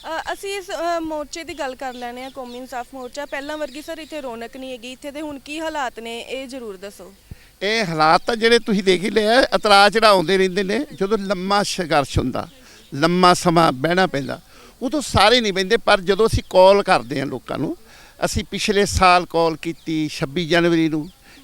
ਅ, ਅਸੀਂ ਇਸ ਅ, ਮੋਰਚੇ ਦੀ ਗੱਲ ਕਰ ਲੈਣੇ ਆ ਕੌਮੀ ਇਨਸਾਫ ਮੋਰਚਾ। ਪਹਿਲਾਂ ਵਰਗੀ ਸਰ ਇੱਥੇ ਰੌਣਕ ਨਹੀਂ ਹੈਗੀ। ਇੱਥੇ ਦੇ ਹੁਣ ਕੀ ਹਾਲਾਤ ਨੇ ਇਹ ਜ਼ਰੂਰ ਦੱਸੋ।
ਇਹ ਹਾਲਾਤ ਤਾਂ ਜਿਹੜੇ ਤੁਸੀਂ ਦੇਖ ਹੀ ਲਿਆ ਇਤਰਾਜ਼ ਜਿਹੜਾ ਆਉਂਦੇ ਰਹਿੰਦੇ ਨੇ ਜਦੋਂ ਲੰਮਾ ਸੰਘਰਸ਼ ਹੁੰਦਾ ਲੰਮਾ ਸਮਾਂ ਬਹਿਣਾ ਪੈਂਦਾ ਉਦੋਂ ਸਾਰੇ ਨਹੀਂ ਬਹਿੰਦੇ ਪਰ ਜਦੋਂ ਅਸੀਂ ਕਾਲ ਕਰਦੇ ਹਾਂ ਲੋਕਾਂ ਨੂੰ ਅਸੀਂ ਪਿਛਲੇ ਸਾਲ ਕਾਲ ਕੀਤੀ 26 ਜਨਵਰੀ ਨੂੰ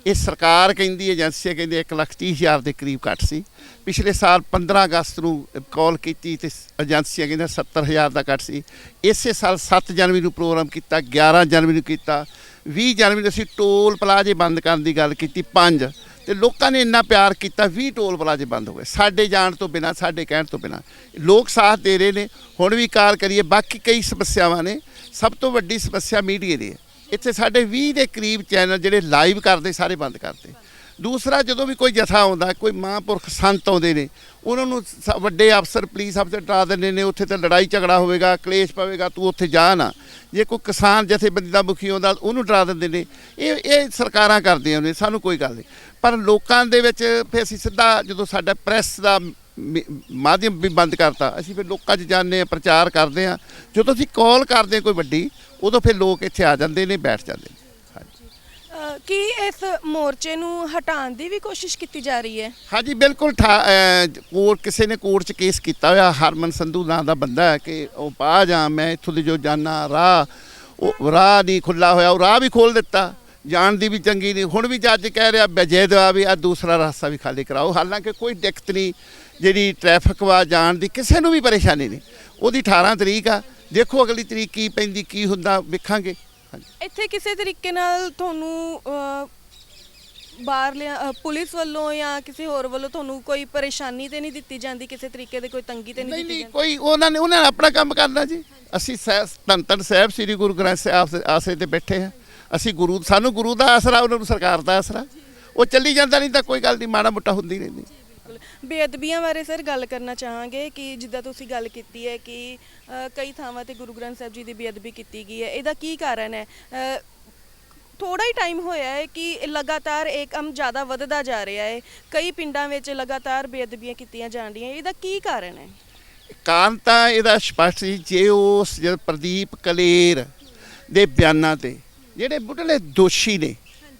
ਇਹ ਸਰਕਾਰ ਕਹਿੰਦੀ, ਏਜੰਸੀਆਂ ਕਹਿੰਦੀ ਇੱਕ ਲੱਖ ਤੀਹ ਹਜ਼ਾਰ ਦੇ ਕਰੀਬ ਘੱਟ ਸੀ। ਪਿਛਲੇ ਸਾਲ 15 ਅਗਸਤ ਨੂੰ ਕਾਲ ਕੀਤੀ ਤੇ ਏਜੰਸੀਆਂ ਕਹਿੰਦਾ 70000 ਦਾ ਘੱਟ ਸੀ। ਇਸੇ ਸਾਲ 7 ਜਨਵਰੀ ਨੂੰ ਪ੍ਰੋਗਰਾਮ ਕੀਤਾ 11 ਜਨਵਰੀ ਨੂੰ ਕੀਤਾ 20 ਜਨਵਰੀ ਨੂੰ ਅਸੀਂ ਟੋਲ ਪਲਾਜ਼ੇ ਬੰਦ ਕਰਨ ਦੀ ਗੱਲ ਕੀਤੀ 5 ਤੇ ਲੋਕਾਂ ਨੇ ਇੰਨਾ ਪਿਆਰ ਕੀਤਾ 20 ਟੋਲ ਪਲਾਜ਼ੇ ਬੰਦ ਹੋ ਗਏ। ਸਾਡੇ ਜਾਣ ਤੋਂ ਬਿਨਾ, ਸਾਡੇ ਕਹਿਣ ਤੋਂ ਬਿਨਾ। ਲੋਕ ਸਾਥ ਦੇ ਰਹੇ ਨੇ। ਹੁਣ ਵੀ ਕਾਰ ਕਰੀਏ। ਬਾਕੀ ਕਈ ਸਮੱਸਿਆਵਾਂ ਨੇ। ਸਭ ਤੋਂ ਵੱਡੀ ਸਮੱਸਿਆ ਮੀਡੀਆ ਦੀ ਹੈ। ਇੱਥੇ ਸਾਡੇ 20 ਦੇ ਕਰੀਬ ਚੈਨਲ ਜਿਹੜੇ ਲਾਈਵ ਕਰਦੇ ਸਾਰੇ ਬੰਦ ਕਰਤੇ। ਦੂਸਰਾ, ਜਦੋਂ ਵੀ ਕੋਈ ਜਥਾ ਆਉਂਦਾ, ਕੋਈ ਮਹਾਂਪੁਰਖ ਸੰਤ ਆਉਂਦੇ ਨੇ, ਉਹਨਾਂ ਨੂੰ ਸ- ਵੱਡੇ ਅਫਸਰ, ਪੁਲਿਸ ਅਫਸਰ ਡਰਾ ਦਿੰਦੇ ਨੇ, ਉੱਥੇ ਤਾਂ ਲੜਾਈ ਝਗੜਾ ਹੋਵੇਗਾ, ਕਲੇਸ਼ ਪਵੇਗਾ, ਤੂੰ ਉੱਥੇ ਜਾ ਨਾ। ਜੇ ਕੋਈ ਕਿਸਾਨ ਜਥੇਬੰਦੀ ਦਾ ਮੁਖੀ ਆਉਂਦਾ, ਉਹਨੂੰ ਡਰਾ ਦਿੰਦੇ ਨੇ। ਇਹ ਇਹ ਸਰਕਾਰਾਂ ਕਰਦੀਆਂ ਨੇ, ਸਾਨੂੰ ਕੋਈ ਗੱਲ ਨਹੀਂ। ਪਰ ਲੋਕਾਂ ਦੇ ਵਿੱਚ ਫਿਰ ਅਸੀਂ ਸਿੱਧਾ ਜਦੋਂ ਸਾਡਾ ਪ੍ਰੈਸ ਦਾ ਮਾਧਿਅਮ ਵੀ ਬੰਦ ਕਰਤਾ। ਅਸੀਂ ਫਿਰ ਲੋਕਾਂ 'ਚ ਜਾਂਦੇ ਹਾਂ ਪ੍ਰਚਾਰ ਕਰਦੇ ਹਾਂ। ਜਦੋਂ ਅਸੀਂ ਕਾਲ ਕਰਦੇ ਕੋਈ ਵੱਡੀ ਉਦੋਂ ਫਿਰ ਲੋਕ ਇੱਥੇ ਆ ਜਾਂਦੇ ਨੇ ਬੈਠ ਜਾਂਦੇ ਨੇ।
ਕੀ ਇਸ ਮੋਰਚੇ ਨੂੰ ਹਟਾਉਣ ਦੀ ਵੀ ਕੋਸ਼ਿਸ਼ ਕੀਤੀ ਜਾ ਰਹੀ ਹੈ?
ਹਾਂਜੀ ਬਿਲਕੁਲ ਕੋਰਟ ਕਿਸੇ ਨੇ ਕੋਰਟ 'ਚ ਕੇਸ ਕੀਤਾ ਹੋਇਆ ਹਰਮਨ ਸੰਧੂ ਨਾਂ ਦਾ ਬੰਦਾ ਹੈ ਕਿ ਉਹ ਪਾ ਜਾ ਮੈਂ ਇੱਥੋਂ ਦੀ ਜੋ ਜਾਣਾ ਰਾਹ ਉਹ ਰਾਹ ਨਹੀਂ ਖੁੱਲਾ ਹੋਇਆ ਉਹ ਰਾਹ ਵੀ ਖੋਲ ਦਿੱਤਾ। ਜਾਣ ਦੀ ਵੀ ਚੰਗੀ ਨਹੀਂ ਹੁਣ ਵੀ ਜੱਜ ਕਹਿ ਰਿਹਾ ਬਜੇਦ ਆ ਵੀ ਆ ਦੂਸਰਾ ਰਸਤਾ ਵੀ ਖਾਲੀ ਕਰਾਓ। ਹਾਲਾਂਕਿ ਕੋਈ ਦਿੱਕਤ ਨਹੀਂ ਜਿਹੜੀ ਟ੍ਰੈਫਿਕ ਵਾ ਜਾਣ ਦੀ ਕਿਸੇ ਨੂੰ ਵੀ ਪਰੇਸ਼ਾਨੀ ਨਹੀਂ। ਉਹਦੀ 18 ਤਰੀਕ ਆ। ਦੇਖੋ ਅਗਲੀ ਤਰੀਕ ਕੀ ਪੈਂਦੀ ਕੀ ਹੁੰਦਾ ਵੇਖਾਂਗੇ। ਹਾਂਜੀ।
ਇੱਥੇ ਕਿਸੇ ਤਰੀਕੇ ਨਾਲ ਤੁਹਾਨੂੰ ਅ, ਬਾਹਰ ਲਿਆ ਅ, ਪੁਲਿਸ ਵੱਲੋਂ ਜਾਂ ਕਿਸੇ ਹੋਰ ਵੱਲੋਂ ਤੁਹਾਨੂੰ ਕੋਈ ਪਰੇਸ਼ਾਨੀ ਤੇ ਨਹੀਂ ਦਿੱਤੀ ਜਾਂਦੀ? ਕਿਸੇ ਤਰੀਕੇ ਦੀ ਕੋਈ ਤੰਗੀ ਤੇ ਨਹੀਂ
ਨਹੀਂ
ਦਿੱਤੀ
ਨਹੀਂ
ਜਾਂਦੀ?
ਕੋਈ ਉਹਨਾਂ ਨੇ ਉਹਨਾਂ ਨੇ ਆਪਣਾ ਕੰਮ ਕਰਨਾ ਜੀ। ਅਸੀਂ ਧੰਨ ਸਾਹਿਬ ਸ੍ਰੀ ਗੁਰੂ ਗ੍ਰੰਥ ਸਾਹਿਬ ਦੇ ਆਸਰੇ ਤੇ ਬੈਠੇ ਹਾਂ। ਅਸੀਂ ਗੁਰੂ ਸਾਨੂੰ ਗੁਰੂ ਦਾ ਆਸਰਾ ਉਹਨਾਂ ਨੂੰ ਸਰਕਾਰ ਦਾ ਆਸਰਾ। ਉਹ ਚੱਲੀ ਜਾਂਦਾ ਨਹੀਂ ਤਾਂ ਕੋਈ ਗੱਲ ਨਹੀਂ ਮਾੜਾ ਮੋਟਾ ਹੁੰਦੀ ਰਹਿੰਦੀ।
ਬੇਅਦਬੀਆਂ ਬਾਰੇ ਸਰ ਗੱਲ ਕਰਨਾ ਚਾਹਾਂਗੇ ਕਿ ਜਿੱਦਾਂ ਤੁਸੀਂ ਗੱਲ ਕੀਤੀ ਹੈ ਕਿ ਅ, ਕਈ ਥਾਵਾਂ ਤੇ ਗੁਰੂ ਗ੍ਰੰਥ ਸਾਹਿਬ ਜੀ ਦੀ ਬੇਅਦਬੀ ਕੀਤੀ ਗਈ ਹੈ। ਇਹਦਾ ਕੀ ਕਾਰਨ ਹੈ? ਅ, ਥੋੜਾ ਹੀ ਟਾਈਮ ਹੋਇਆ ਹੈ ਕਿ ਲਗਾਤਾਰ ਇਹ ਕੰਮ ਜ਼ਿਆਦਾ ਵੱਧਦਾ ਜਾ ਰਿਹਾ ਹੈ। ਕਈ ਪਿੰਡਾਂ ਵਿੱਚ ਲਗਾਤਾਰ ਬੇਅਦਬੀਆਂ ਕੀਤੀਆਂ ਜਾਣ ਰਹੀਆਂ ਇਹਦਾ ਕੀ ਕਾਰਨ ਹੈ?
ਕਾਰਨ ਤਾਂ ਇਹਦਾ ਸਪਸ਼ਟ ਸੀ ਜੇ ਉਸ ਜਦ ਪ੍ਰਦੀਪ ਕਲੇਰ ਦੇ ਬਿਆਨਾਂ ਤੇ ਜਿਹੜੇ ਬੁੱਢਲੇ ਦੋਸ਼ੀ ਨੇ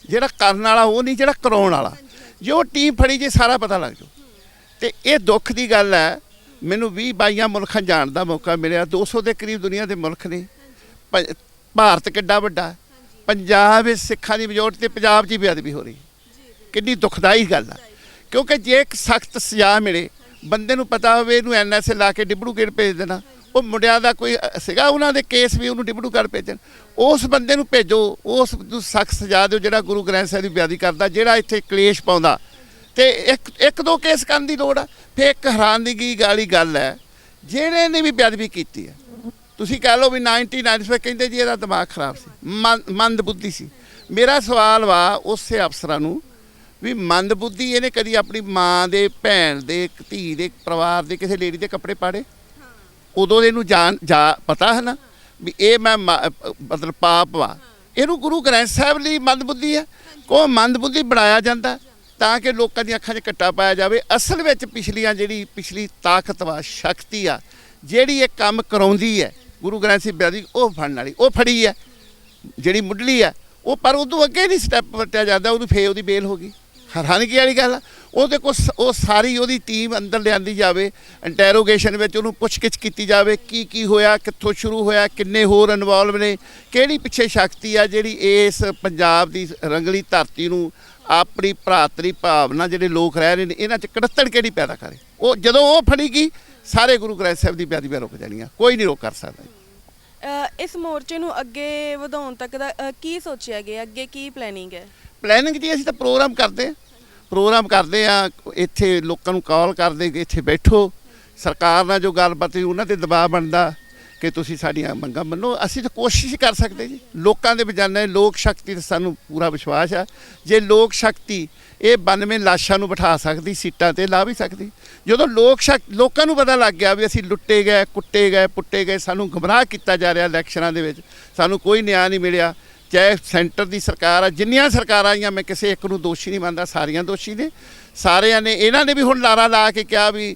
ਜਿਹੜਾ ਕਰਨ ਵਾਲਾ ਉਹ ਨਹੀਂ ਜਿਹੜਾ ਕਰਾਉਣ ਵਾਲਾ। ਜੇ ਉਹ ਟੀਮ ਫੜੀ ਜੇ ਸਾਰਾ ਪਤਾ ਲੱਗ ਜਾਊ। ਤੇ ਇਹ ਦੁੱਖ ਦੀ ਗੱਲ ਹੈ, ਮੈਨੂੰ 20 ਬਾਈਆਂ ਮੁਲਕਾਂ ਜਾਣ ਦਾ ਮੌਕਾ ਮਿਲਿਆ 200 ਦੇ ਕਰੀਬ ਦੁਨੀਆ ਦੇ ਮੁਲਕ ਨੇ। ਪ- ਭਾਰਤ ਕਿੱਡਾ ਵੱਡਾ, ਪੰਜਾਬ ਵਿੱਚ ਸਿੱਖਾਂ ਦੀ ਮਜੋਰਟੀ ਤੇ ਪੰਜਾਬ 'ਚ ਹੀ ਬੇਅਦਬੀ ਹੋ ਰਹੀ। ਕਿੰਨੀ ਦੁਖਦਾਈ ਗੱਲ ਆ। ਕਿਉਂਕਿ ਜੇ ਇੱਕ ਸਖਤ ਸਜ਼ਾ ਮਿਲੇ, ਬੰਦੇ ਨੂੰ ਪਤਾ ਹੋਵੇ ਇਹਨੂੰ ਐਨਐਸਏ ਲਾ ਕੇ ਡਿਬੜੂਗੇਟ ਭੇਜ ਦੇਣਾ। ਉਹ ਮੁੰਡਿਆਂ ਦਾ ਕੋਈ ਸੀਗਾ, ਉਹਨਾਂ ਦੇ ਕੇਸ ਵੀ ਉਹਨੂੰ ਡਿਬੜੂਗੜ੍ਹ ਭੇਜਣ। ਉਸ ਬੰਦੇ ਨੂੰ ਭੇਜੋ, ਉਸ ਨੂੰ ਸਖਤ ਸਜ਼ਾ ਦਿਓ ਜਿਹੜਾ ਗੁਰੂ ਗ੍ਰੰਥ ਸਾਹਿਬ ਦੀ ਬੇਅਦਬੀ ਕਰਦਾ, ਜਿਹੜਾ ਇੱਥੇ ਕਲੇਸ਼ ਪਾਉਂਦਾ। ਤੇ ਇੱਕ ਇੱਕ ਦੋ ਕੇਸ ਕਰਨ ਦੀ ਲੋੜ ਆ ਫੇ ਇੱਕ ਹੈਰਾਨਗੀ ਵਾਲੀ ਗੱਲ ਹੈ। ਜਿਹੜੇ ਨੇ ਵੀ ਬੇਅਦਬੀ ਕੀਤੀ ਹੈ। ਤੁਸੀਂ ਕਹਿ ਲਓ ਵੀ 1995 ਕਹਿੰਦੇ ਜੀ ਇਹਦਾ ਦਿਮਾਗ ਖਰਾਬ ਸੀ ਮੰ- ਮੰਦ ਬੁੱਧੀ ਸੀ। ਮੇਰਾ ਸਵਾਲ ਵਾ ਉਸੇ ਅਫਸਰਾਂ ਨੂੰ ਵੀ ਮੰਦ ਬੁੱਧੀ ਇਹਨੇ ਕਦੀ ਆਪਣੀ ਮਾਂ ਦੇ, ਭੈਣ ਦੇ ਧੀ ਦੇ ਪਰਿਵਾਰ ਦੇ, ਕਿਸੇ ਲੇਡੀ ਦੇ ਕੱਪੜੇ ਪਾੜੇ? ਉਦੋਂ ਇਹਨੂੰ ਜਾਣ, ਜਾ, ਪਤਾ ਹੈ ਨਾ ਵੀ ਇਹ ਮੈਂ ਮਾ- ਮਤਲਬ ਪਾਪ ਵਾ। ਇਹਨੂੰ ਗੁਰੂ ਗ੍ਰੰਥ ਸਾਹਿਬ ਲਈ ਮੰਦ ਬੁੱਧੀ ਹੈ। ਕੋ ਮੰਦ ਬੁੱਧੀ ਬਣਾਇਆ ਜਾਂਦਾ? ਤਾਂ ਕਿ ਲੋਕਾਂ ਦੀਆਂ ਅੱਖਾਂ 'ਚ ਕੱਟਾ ਪਾਇਆ ਜਾਵੇ। ਅਸਲ ਵਿੱਚ ਪਿਛਲੀਆਂ ਜਿਹੜੀ, ਪਿਛਲੀ ਤਾਕਤ ਵਾ, ਸ਼ਕਤੀ ਆ, ਜਿਹੜੀ ਇਹ ਕੰਮ ਕਰਾਉਂਦੀ ਹੈ, ਗੁਰੂ ਗ੍ਰੰਥ ਸਾਹਿਬ ਦੀ, ਉਹ ਫੜਨ ਵਾਲੀ, ਉਹ ਫੜੀ ਹੈ, ਜਿਹੜੀ ਮੁੱਢਲੀ ਆ ਉਹ ਪਰ ਉਦੋਂ ਅੱਗੇ ਨਹੀਂ ਸਟੈਪ ਵਟਿਆ ਜਾਂਦਾ ਉਹਨੂੰ ਫੇ ਉਹਦੀ ਬੇਲ ਹੋ ਗਈ। ਹੈਰਾਨਗੀ ਵਾਲੀ ਗੱਲ ਆ। ਉਹਦੇ ਕੋਲ ਉਹ ਸਾਰੀ ਉਹਦੀ ਟੀਮ ਅੰਦਰ ਲਿਆਂਦੀ ਜਾਵੇ ਇੰਟਰੋਗੇਸ਼ਨ ਵਿੱਚ ਉਹਨੂੰ ਪੁੱਛਗਿੱਛ ਕੀਤੀ ਜਾਵੇ ਕੀ ਕੀ ਹੋਇਆ ਕਿੱਥੋਂ ਸ਼ੁਰੂ ਹੋਇਆ ਕਿੰਨੇ ਹੋਰ ਇਨਵੋਲਵ ਨੇ ਕਿਹੜੀ ਪਿੱਛੇ ਸ਼ਕਤੀ ਆ ਜਿਹੜੀ ਇਸ ਪੰਜਾਬ ਦੀ ਰੰਗਲੀ ਧਰਤੀ ਨੂੰ ਆਪਣੀ ਭਰਾਤਰੀ ਭਾਵਨਾ ਜਿਹੜੇ ਲੋਕ ਰਹਿ ਰਹੇ ਨੇ ਇਹਨਾਂ 'ਚ ਕੜੱਤਣ ਕਿਹੜੀ ਪੈਦਾ ਕਰੇ? ਉਹ ਜਦੋਂ ਉਹ ਫੜੀਗੀ ਸਾਰੇ ਗੁਰੂ ਗ੍ਰੰਥ ਸਾਹਿਬ ਦੀ ਬੇਅਦਬੀ ਰੁਕ ਜਾਣੀਆਂ ਕੋਈ ਨਹੀਂ ਰੋਕ ਕਰ ਸਕਦਾ।
ਇਸ ਮੋਰਚੇ ਨੂੰ ਅੱਗੇ ਵਧਾਉਣ ਤੱਕ ਦਾ ਕੀ ਸੋਚਿਆ ਗਿਆ ਅੱਗੇ ਕੀ ਪਲੈਨਿੰਗ ਹੈ?
ਪਲੈਨਿੰਗ ਜੀ ਅਸੀਂ ਤਾਂ ਪ੍ਰੋਗਰਾਮ ਕਰਦੇ ਹਾਂ। ਪ੍ਰੋਗਰਾਮ ਕਰਦੇ ਆ, ਇੱਥੇ ਲੋਕਾਂ ਨੂੰ ਕਾਲ ਕਰਦੇ ਕਿ ਇੱਥੇ ਬੈਠੋ। ਸਰਕਾਰ ਨਾਲ ਜੋ ਗੱਲਬਾਤ ਹੋਈ, ਉਹਨਾਂ ਤੇ ਦਬਾਅ ਬਣਦਾ ਕਿ ਤੁਸੀਂ ਸਾਡੀਆਂ ਮੰਗਾਂ ਮੰਨੋ। ਅਸੀਂ ਤਾਂ ਕੋਸ਼ਿਸ਼ ਕਰ ਸਕਦੇ ਜੀ। ਲੋਕਾਂ ਦੇ ਬਜਾਨੇ ਲੋਕ ਸ਼ਕਤੀ ਤੇ ਸਾਨੂੰ ਪੂਰਾ ਵਿਸ਼ਵਾਸ ਆ। ਜੇ ਲੋਕ ਸ਼ਕਤੀ ਇਹ 92 ਲਾਸ਼ਾਂ ਨੂੰ ਬਿਠਾ ਸਕਦੀ, ਸੀਟਾਂ ਤੇ ਲਾ ਵੀ ਸਕਦੀ। ਜਦੋਂ ਲੋਕ ਸ਼ਕ, ਲੋਕਾਂ ਨੂੰ ਪਤਾ ਲੱਗ ਗਿਆ ਵੀ ਅਸੀਂ ਲੁੱਟੇ ਗਏ, ਕੁੱਟੇ ਗਏ, ਪੁੱਟੇ ਗਏ, ਸਾਨੂੰ ਗੁੰਮਰਾਹ ਕੀਤਾ ਜਾ ਰਿਹਾ ਇਲੈਕਸ਼ਨਾਂ ਦੇ ਵਿੱਚ। ਸਾਨੂੰ ਕੋਈ ਨਿਆਂ ਨਹੀਂ ਮਿਲਿਆ। ਚਾਹੇ ਸੈਂਟਰ ਦੀ ਸਰਕਾਰ ਆ, ਜਿੰਨੀਆਂ ਸਰਕਾਰਾਂ ਆਈਆਂ, ਮੈਂ ਕਿਸੇ ਇੱਕ ਨੂੰ ਦੋਸ਼ੀ ਨਹੀਂ ਮੰਨਦਾ, ਸਾਰੀਆਂ ਦੋਸ਼ੀ ਨੇ। ਸਾਰਿਆਂ ਨੇ, ਇਹਨਾਂ ਨੇ ਵੀ ਹੁਣ ਲਾਰਾ ਲਾ ਕੇ ਕਿਹਾ ਵੀ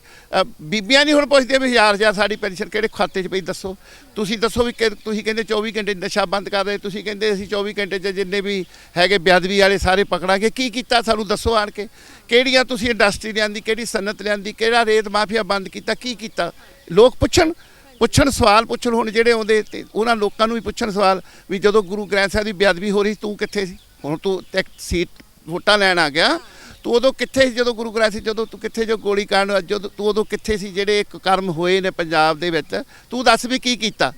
ਬੀਬੀਆਂ ਨਹੀਂ ਹੁਣ ਪੁੱਛਦੇ ਵੀ ਹਜ਼ਾਰ ਹਜ਼ਾਰ ਸਾਡੀ ਪੈਨਸ਼ਨ ਕਿਹੜੇ ਖਾਤੇ 'ਚ ਪਈ, ਦੱਸੋ। ਤੁਸੀਂ ਦੱਸੋ ਵੀ ਕਿ, ਤੁਸੀਂ ਕਹਿੰਦੇ 24 ਘੰਟੇ ਨਸ਼ਾ ਬੰਦ ਕਰ ਰਹੇ, ਤੁਸੀਂ ਕਹਿੰਦੇ ਅਸੀਂ 24 ਘੰਟੇ 'ਚ ਜਿੰਨੇ ਵੀ ਹੈਗੇ ਬਿਆਦਵੀ ਵਾਲੇ ਸਾਰੇ ਪਕੜਾਂਗੇ। ਕੀ ਕੀਤਾ ਸਾਨੂੰ ਦੱਸੋ ਆਣ ਕੇ। ਕਿਹੜੀਆਂ ਤੁਸੀਂ ਇੰਡਸਟਰੀ ਲਿਆਂਦੀ, ਕਿਹੜੀ ਸਨਅਤ ਲਿਆਂਦੀ, ਕਿਹੜਾ ਰੇਤ ਮਾਫੀਆ ਬੰਦ ਕੀਤਾ, ਕੀ ਕੀਤਾ? ਲੋਕ ਪੁੱਛਣ। ਪੁੱਛਣ ਸਵਾਲ ਪੁੱਛਣ ਹੁਣ ਜਿਹੜੇ ਆਉਂਦੇ ਤੇ ਉਹਨਾਂ ਲੋਕਾਂ ਨੂੰ ਵੀ ਪੁੱਛਣ ਸਵਾਲ ਵੀ ਜਦੋਂ ਗੁਰੂ ਗ੍ਰੰਥ ਸਾਹਿਬ ਦੀ ਬੇਅਦਬੀ ਹੋ ਰਹੀ ਸੀ, ਤੂੰ ਕਿੱਥੇ ਸੀ? ਹੁਣ ਤੂੰ ਇੱਕ ਸੀਟ ਵੋਟਾਂ ਲੈਣ ਆ ਗਿਆ। ਤੂੰ ਉਦੋਂ ਕਿੱਥੇ ਸੀ ਜਦੋਂ ਗੁਰੂ ਗ੍ਰੰਥ ਸੀ ਜਦੋਂ ਤੂੰ ਕਿੱਥੇ ਜੋ ਗੋਲੀ ਕਾਂਡ ਜਦੋਂ ਤੂੰ ਉਦੋਂ ਕਿੱਥੇ ਸੀ ਜਿਹੜੇ ਇੱਕ ਕਰਮ ਹੋਏ ਨੇ ਪੰਜਾਬ ਦੇ ਵਿੱਚ? ਤੂੰ ਦੱਸ ਵੀ ਕੀ ਕੀਤਾ?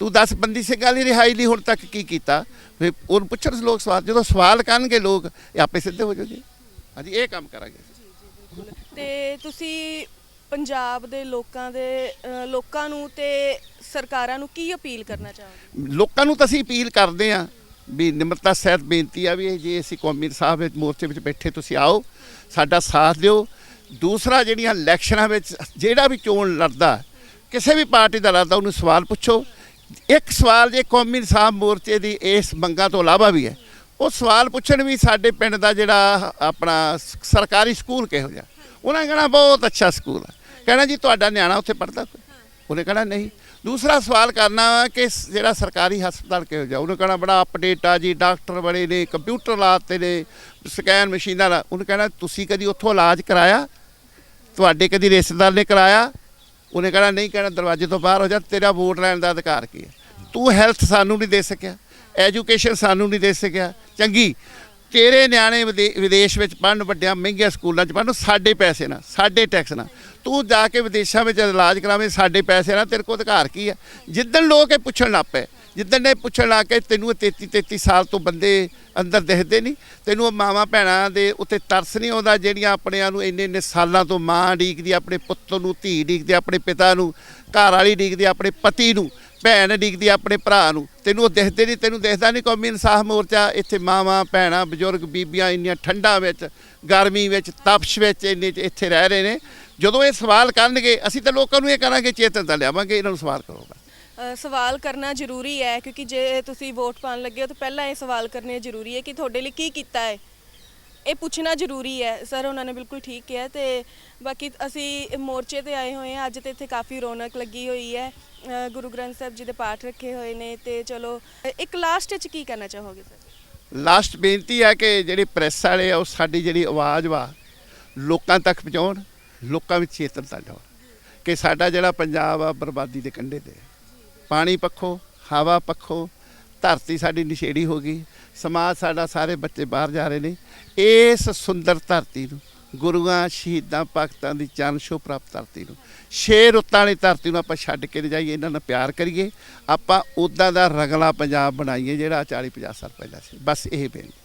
ਤੂੰ ਦੱਸ ਬੰਦੀ ਸਿੰਘਾਂ ਦੀ ਰਿਹਾਈ ਲਈ ਹੁਣ ਤੱਕ ਕੀ ਕੀਤਾ? ਫਿਰ ਉਹਨੂੰ ਪੁੱਛਣ ਲੋਕ ਸਵਾਲ ਜਦੋਂ ਸਵਾਲ ਕਰਨਗੇ ਲੋਕ ਇਹ ਆਪੇ ਸਿੱਧੇ ਹੋ ਜਾਓਗੇ ਹਾਂਜੀ ਇਹ ਕੰਮ ਕਰਾਂਗੇ।
ਤੇ ਤੁਸੀਂ ਪੰਜਾਬ ਦੇ ਲੋਕਾਂ ਦੇ ਅ, ਲੋਕਾਂ ਨੂੰ ਤੇ ਸਰਕਾਰਾਂ ਨੂੰ ਕੀ ਅਪੀਲ ਕਰਨਾ ਚਾਹੋਗੇ?
ਲੋਕਾਂ ਨੂੰ ਤਾਂ ਅਸੀਂ ਅਪੀਲ ਕਰਦੇ ਆ ਵੀ ਨਿਮਰਤਾ ਸਹਿਤ ਬੇਨਤੀ ਆ ਵੀ ਇਹ ਜੇ ਅਸੀਂ ਕੌਮੀ ਸਾਹਿਬ ਵਿੱਚ ਮੋਰਚੇ ਵਿੱਚ ਬੈਠੇ ਤੁਸੀਂ ਆਓ ਸਾਡਾ ਸਾਥ ਦਿਓ। ਦੂਸਰਾ ਜਿਹੜੀਆਂ ਇਲੈਕਸ਼ਨਾਂ ਵਿੱਚ ਜਿਹੜਾ ਵੀ ਚੋਣ ਲੜਦਾ ਕਿਸੇ ਵੀ ਪਾਰਟੀ ਦਾ ਲੜਦਾ ਉਹਨੂੰ ਸਵਾਲ ਪੁੱਛੋ। ਇੱਕ ਸਵਾਲ ਜੇ ਕੌਮੀ ਸਾਹਿਬ ਮੋਰਚੇ ਦੀ ਇਸ ਮੰਗਾਂ ਤੋਂ ਇਲਾਵਾ ਵੀ ਹੈ ਉਹ ਸਵਾਲ ਪੁੱਛਣ ਵੀ ਸਾਡੇ ਪਿੰਡ ਦਾ ਜਿਹੜਾ ਆਪਣਾ ਸ- ਸਰਕਾਰੀ ਸਕੂਲ ਕਿਹੋ ਜਿਹਾ ਉਹਨਾਂ ਨੇ ਕਹਿਣਾ ਬਹੁਤ ਅੱਛਾ ਸਕੂਲ ਆ ਕਹਿਣਾ ਜੀ ਤੁਹਾਡਾ ਨਿਆਣਾ ਉੱਥੇ ਪੜ੍ਹਦਾ ਕੋਈ? ਉਹਨੇ ਕਹਿਣਾ ਨਹੀਂ। ਦੂਸਰਾ ਸਵਾਲ ਕਰਨਾ ਕਿ ਜਿਹੜਾ ਸਰਕਾਰੀ ਹਸਪਤਾਲ ਕਿਹੋ ਜਿਹਾ? ਉਹਨੇ ਕਹਿਣਾ ਬੜਾ ਅਪਡੇਟ ਆ ਜੀ ਡਾਕਟਰ ਬੜੇ ਨੇ ਕੰਪਿਊਟਰ ਲਾਤੇ ਨੇ ਸਕੈਨ ਮਸ਼ੀਨਾਂ ਦਾ ਉਹਨੇ ਕਹਿਣਾ ਤੁਸੀਂ ਕਦੀ ਉੱਥੋਂ ਇਲਾਜ ਕਰਾਇਆ? ਤੁਹਾਡੇ ਕਦੀ ਰਿਸ਼ਤੇਦਾਰ ਨੇ ਕਰਾਇਆ? ਉਹਨੇ ਕਹਿਣਾ ਨਹੀਂ ਕਹਿਣਾ ਦਰਵਾਜ਼ੇ ਤੋਂ ਬਾਹਰ ਹੋ ਜਾ ਤੇਰਾ ਵੋਟ ਲੈਣ ਦਾ ਅਧਿਕਾਰ ਕੀ ਹੈ? ਤੂੰ ਹੈਲਥ ਸਾਨੂੰ ਨਹੀਂ ਦੇ ਸਕਿਆ। ਐਜੂਕੇਸ਼ਨ ਸਾਨੂੰ ਨਹੀਂ ਦੇ ਸਕਿਆ। ਚੰਗੀ ਤੇਰੇ ਨਿਆਣੇ ਵਿਦੇ- ਵਿਦੇਸ਼ ਵਿੱਚ ਪੜ੍ਹਨ ਵੱਡਿਆਂ ਮਹਿੰਗੀਆਂ ਸਕੂਲਾਂ 'ਚ ਪੜ੍ਹਨ ਸਾਡੇ ਪੈਸੇ ਨਾਲ ਸਾਡੇ ਟੈਕਸ ਨਾਲ ਤੂੰ ਜਾ ਕੇ ਵਿਦੇਸ਼ਾਂ ਵਿੱਚ ਇਲਾਜ ਕਰਾਵੇਂ, ਸਾਡੇ ਪੈਸੇ ਨਾਲ ਤੇਰੇ ਕੋਲ ਅਧਿਕਾਰ ਕੀ ਹੈ ਜਿੱਦਣ ਲੋਕ ਇਹ ਪੁੱਛਣ ਲੱਗ ਪਏ, ਜਿੱਦਣ ਇਹ ਪੁੱਛਣ ਲੱਗ ਕੇ ਤੈਨੂੰ ਇਹ 33 33 ਸਾਲ ਤੋਂ ਬੰਦੇ ਅੰਦਰ ਦਿਖਦੇ ਨਹੀਂ, ਤੈਨੂੰ ਉਹ ਮਾਵਾਂ ਭੈਣਾਂ ਦੇ ਉੱਤੇ ਤਰਸ ਨਹੀਂ ਆਉਂਦਾ, ਜਿਹੜੀਆਂ ਆਪਣਿਆਂ ਨੂੰ ਇੰਨੇ ਇੰਨੇ ਸਾਲਾਂ ਤੋਂ ਮਾਂ ਡੀਕਦੀ ਆਪਣੇ ਪੁੱਤ ਨੂੰ, ਧੀ ਡੀਕਦੀ ਆਪਣੇ ਪਿਤਾ ਨੂੰ, ਘਰ ਵਾਲੀ ਡੀਕਦੀ ਆਪਣੇ ਪਤੀ ਨੂੰ। ਭੈਣ ਡੀਕਦੀ ਆਪਣੇ ਭਰਾ ਨੂੰ। ਤੈਨੂੰ ਉਹ ਦਿਖਦੇ ਨਹੀਂ, ਤੈਨੂੰ ਦਿਖਦਾ ਨਹੀਂ ਕੌਮੀ ਇਨਸਾਫ ਮੋਰਚਾ। ਇੱਥੇ ਮਾਵਾਂ, ਭੈਣਾਂ, ਬਜ਼ੁਰਗ, ਬੀਬੀਆਂ ਇੰਨੀਆਂ ਠੰਡਾਂ ਵਿੱਚ, ਗਰਮੀ ਵਿੱਚ, ਤਪਸ਼ ਵਿੱਚ ਇੰਨੇ ਇੱਥੇ ਰਹਿ ਰਹੇ ਨੇ। ਜਦੋਂ ਇਹ ਸਵਾਲ ਕਰਨਗੇ, ਅਸੀਂ ਤਾਂ ਲੋਕਾਂ ਨੂੰ ਇਹ ਕਰਾਂਗੇ ਚੇਤਨਤਾ ਲਿਆਵਾਂਗੇ, ਇਹਨਾਂ ਨੂੰ ਸਵਾਲ ਕਰੋ ਬਸ
ਸਵਾਲ ਕਰਨਾ ਜ਼ਰੂਰੀ ਹੈ, ਕਿਉਂਕਿ ਜੇ ਤੁਸੀਂ ਵੋਟ ਪਾਉਣ ਲੱਗੇ ਹੋ, ਤਾਂ ਪਹਿਲਾਂ ਇਹ ਸਵਾਲ ਕਰਨੇ ਜ਼ਰੂਰੀ ਹੈ ਕਿ ਤੁਹਾਡੇ ਲਈ ਕੀ ਕੀਤਾ ਹੈ? ਇਹ ਪੁੱਛਣਾ ਜ਼ਰੂਰੀ ਹੈ। ਸਰ ਉਹਨਾਂ ਨੇ ਬਿਲਕੁਲ ਠੀਕ ਕਿਹਾ ਤੇ ਬਾਕੀ ਅਸੀਂ ਮੋਰਚੇ ਤੇ ਆਏ ਹੋਏ ਹਾਂ। ਅੱਜ ਤੇ ਇੱਥੇ ਕਾਫੀ ਰੌਣਕ ਲੱਗੀ ਹੋਈ ਹੈ। ਅ, ਗੁਰੂ ਗ੍ਰੰਥ ਸਾਹਿਬ ਜੀ ਦੇ ਪਾਠ ਰੱਖੇ ਹੋਏ ਨੇ ਤੇ ਚਲੋ ਇੱਕ ਲਾਸਟ 'ਚ ਕੀ ਕਹਿਣਾ ਚਾਹੋਗੇ ਸਰ?
ਲਾਸਟ ਬੇਨਤੀ ਹੈ ਕਿ ਜਿਹੜੇ ਪ੍ਰੈਸ ਵਾਲੇ ਆ ਉਹ ਸਾਡੀ ਜਿਹੜੀ ਆਵਾਜ਼ ਵਾ ਲੋਕਾਂ ਤੱਕ ਪਹੁੰਚਾਉਣ ਲੋਕਾਂ ਵਿੱਚ ਚੇਤਨਤਾ ਲਿਆਉਣ ਕਿ ਸਾਡਾ ਜਿਹੜਾ ਪੰਜਾਬ ਆ ਬਰਬਾਦੀ ਦੇ ਕੰਢੇ ਤੇ ਹੈ। ਪਾਣੀ ਪੱਖੋਂ ਹਵਾ ਪੱਖੋਂ ਧਰਤੀ ਸਾਡੀ ਨਿਸ਼ੇੜੀ ਹੋ ਗਈ, ਸਮਾਜ ਸਾਡਾ ਸਾਰੇ ਬੱਚੇ ਬਾਹਰ ਜਾ ਰਹੇ ਨੇ। ਇਸ ਸੁੰਦਰ ਧਰਤੀ ਨੂੰ, ਗੁਰੂਆਂ, ਸ਼ਹੀਦਾਂ, ਭਗਤਾਂ ਦੀ ਚਰਨ ਛੋਹ ਪ੍ਰਾਪਤ ਧਰਤੀ ਨੂੰ, ਛੇ ਰੁੱਤਾਂ ਵਾਲੀ ਧਰਤੀ ਨੂੰ ਆਪਾਂ ਛੱਡ ਕੇ ਨਹੀਂ ਜਾਈਏ, ਇਹਨਾਂ ਨਾਲ ਪਿਆਰ ਕਰੀਏ। ਆਪਾਂ ਉਦਾਂ ਦਾ ਰਗਲਾ ਪੰਜਾਬ ਬਣਾਈਏ ਜਿਹੜਾ 40 50 ਸਾਲ ਪਹਿਲਾਂ ਸੀ। ਬਸ ਇਹ ਬੇਨਤੀ।